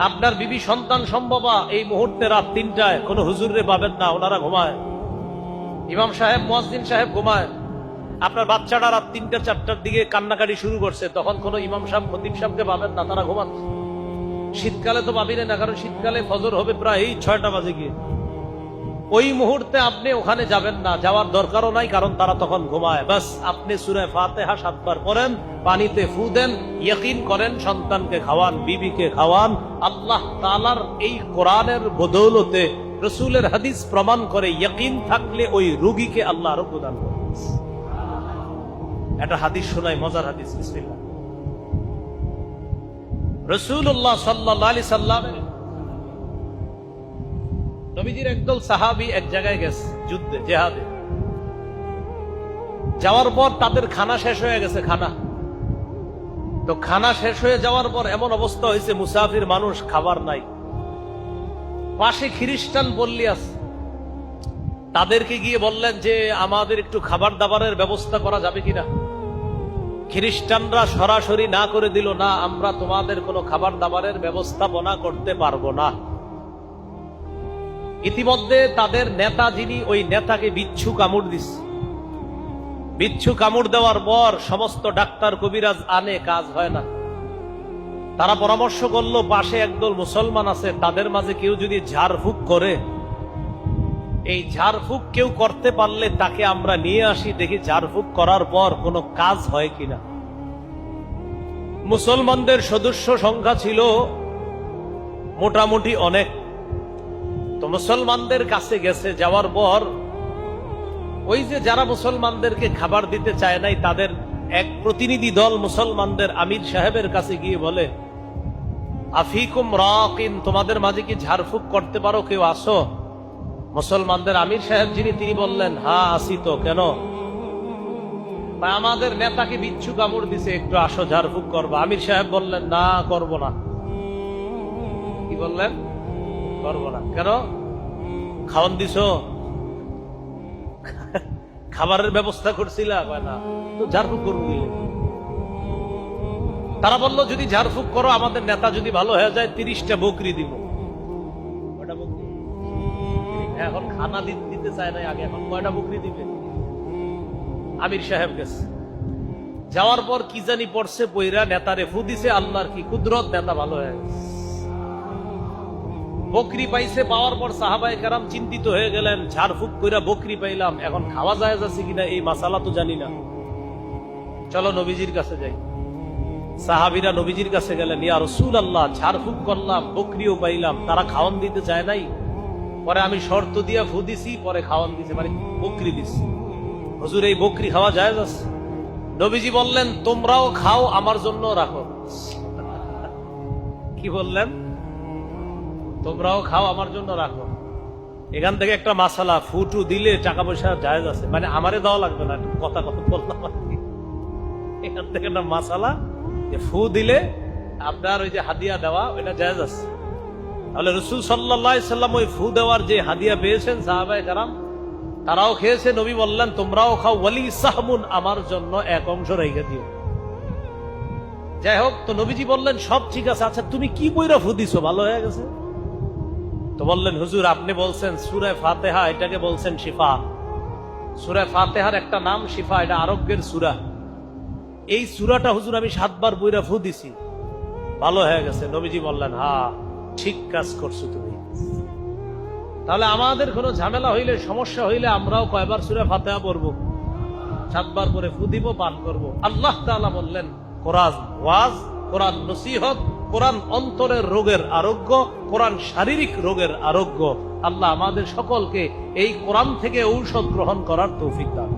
আপনার বিবি সন্তান সম্ভবা, এই মুহূর্তে রাত তিনটায় পাবেন না, ওনারা ঘুমায়। ইমাম সাহেব, মুয়াজ্জিন সাহেব ঘুমায়। আপনার বাচ্চাটা রাত তিনটা, চারটার দিকে কান্নাকাটি শুরু করছে, তখন কোনো ইমাম সাহেব, খতিব সাহেবকে পাবেন না, তারা ঘুমাচ্ছে। শীতকালে তো পাবি না কারণ শীতকালে ফজর হবে প্রায় ছয়টা বাজে গিয়ে। ওই মুহূর্তে আপনি ওখানে যাবেন না, যাওয়ার দরকারও নাই, কারণ তারা তখন ঘুমায়। বাস আপনি সুরে ফাতেহা সাতবার পড়েন, পানিতে ফু দেন, ইয়কিন করেন, সন্তানকে খাওয়ান, বিবিকে খাওয়ান। আল্লাহ তালার এই কোরআনের বদৌলতে রসুলের হাদিস প্রমাণ করে, ইয়কিন থাকলে ওই রুগীকে আল্লাহ আরোগ্য প্রদান করেন একটা হাদিস শোনায়, মজার হাদিস রসুল্লাহ সাল্লাহ সাল্লামের নবীজির একদল সাহাবি এক জায়গায় গেছে, যুদ্ধে, জেহাদে। যাওয়ার পর তাদের খানা শেষ হয়ে গেছে, খানা। তো খানা শেষ হয়ে যাওয়ার পর এমন অবস্থা হয়েছে, মুসাফির মানুষ খাবার নাই। পাশে খ্রিস্টান আছে। তাদেরকে গিয়ে বললেন যে, আমাদের একটু খাবার দাবারের ব্যবস্থা করা যাবে কিনা? খ্রিস্টানরা সরাসরি না করে দিল, না, আমরা তোমাদের কোনো খাবার দাবারের ব্যবস্থাপনা করতে পারব না। ইতিমধ্যে তাদের নেতা যিনি, ওই নেতাকে বিচ্ছু কামড় দিচ্ছে বিচ্ছু কামড় দেওয়ার পর সমস্ত ডাক্তার কবিরাজ আনে, কাজ হয় না। তারা পরামর্শ করল, পাশে একদল মুসলমান আছে, তাদের মাঝে কেউ যদি ঝাড়ফুঁক করে, এই ঝাড়ফুঁক কেউ করতে পারলে তাকে আমরা নিয়ে আসি, দেখি ঝাড়ফুঁক করার পর কোনো কাজ হয় কিনা। মুসলমানদের সদস্য সংখ্যা ছিল মোটামুটি অনেক। মুসলমানদের কাছে গেছে, যাওয়ার পর ওই যে যারা মুসলমানদেরকে খাবার দিতে চায় নাই, তাদের এক প্রতিনিধি দল মুসলমানদের আমির সাহেবের কাছে গিয়ে বলে, আফিকুম রাকিন, তোমাদের মাঝে কি ঝাড়ফুঁক করতে পারো? কেউ আসো? মুসলমানদের আমির সাহেব যিনি, তিনি বললেন হ্যাঁ আসি তো, কেন? আমাদের নেতাকে বিচ্ছু কামড় দিছে, একটু আসো, ঝাড়ফুঁক করব। আমির সাহেব বললেন, না, করব না। কি বললেন? করব না। কেন? খাওয়ান দিছ? খাবারের ব্যবস্থা করছিলা? ঝাড়ফুঁক করব তারা বলল, যদি ঝাড়ফুঁক করো, আমাদের নেতা যদি ভালো হয়ে যায়, তিরিশটা বকরি দিব। এখন খানা দিতে চায় না আগে, এখন কয়টা বকরি দিবে? আমির সাহেব গেছে। যাওয়ার পর কি জানি পড়ছে পইরা, নেতারে ফু দিছে, আল্লাহর কি কুদরত, নেতা ভালো হয়ে গেছে। বকরি পাইছে পাওয়ার পর সাহাবাই কারাম চিন্তিত হয়ে গেলেন, ঝাড়ফুক কইরা বকরি পাইলাম, এখন খাওয়া যায় যাচ্ছে কিনা এই মাসালা তো জানি না। চলো নবীজির কাছে যাই। সাহাবিরা নবীজির কাছে গেলেন, ইয়া রসুল আল্লাহ ঝাড়ফুক করলাম, বকরিও পাইলাম, তারা খাওয়ান দিতে চায় নাই? পরে আমি শর্ত দিয়া ফু দিছি, পরে খাওয়ান দিছে মানে বকরি দিছি। হুজুর, এই বকরি খাওয়া যায় যাচ্ছে নবীজি বললেন, তোমরাও খাও, আমার জন্য রাখো। কি বললেন? তোমরাও খাও, আমার জন্য রাখো। এখান থেকে একটা মাসালা, ফুটু দিলে টাকা পয়সা জায়েজ আছে। মানে আমারে দেওয়া লাগবে না, কথা কথা বললাম। এখান থেকে একটা মাসালা ফু দিলে আপনার ওই যে হাদিয়া দেওয়া, ওইটা জায়েজ আছে। তাহলে রসুল সাল্লাহ সাল্লাম ওই ফু দেওয়ার যে হাদিয়া পেয়েছেন সাহাবাই কারাম, তারাও খেয়েছে। নবী বললেন, তোমরাও খাও, ওয়ালি সাহমুন, আমার জন্য এক অংশ রেখে দিও। যাই হোক, তো নবীজি বললেন, সব ঠিক আছে আচ্ছা তুমি কি বইরা ফু দিছো? ভালো হয়ে গেছে? তো বললেন, হুজুর, আপনি বলছেন সুরে ফাতেহা, এটাকে বলছেন শিফা। সুরে ফাতেহার একটা নাম শিফা, এটা আরোগ্যের সুরা। এই সুরাটা হুজুর আমি সাতবার বইরা ফু দিছি। ভালো হয়ে গেছে, নবীজি বললেন, হা, ঠিক কাজ করছ তুমি। তাহলে আমাদের কোনো ঝামেলা হইলে, সমস্যা হইলে আমরাও কয়বার সুরে ফাতেহা পড়ব? সাতবার করে ফু দিব, পান করব। আল্লাহ তাআলা বললেন, কোরআন ওয়াজ, কোরআন নসিহত কোরআন অন্তরের রোগের আরোগ্য, কোরআন শারীরিক রোগের আরোগ্য আল্লাহ আমাদের সকলকে এই কোরআন থেকে ঔষধ গ্রহণ করার তৌফিক দান।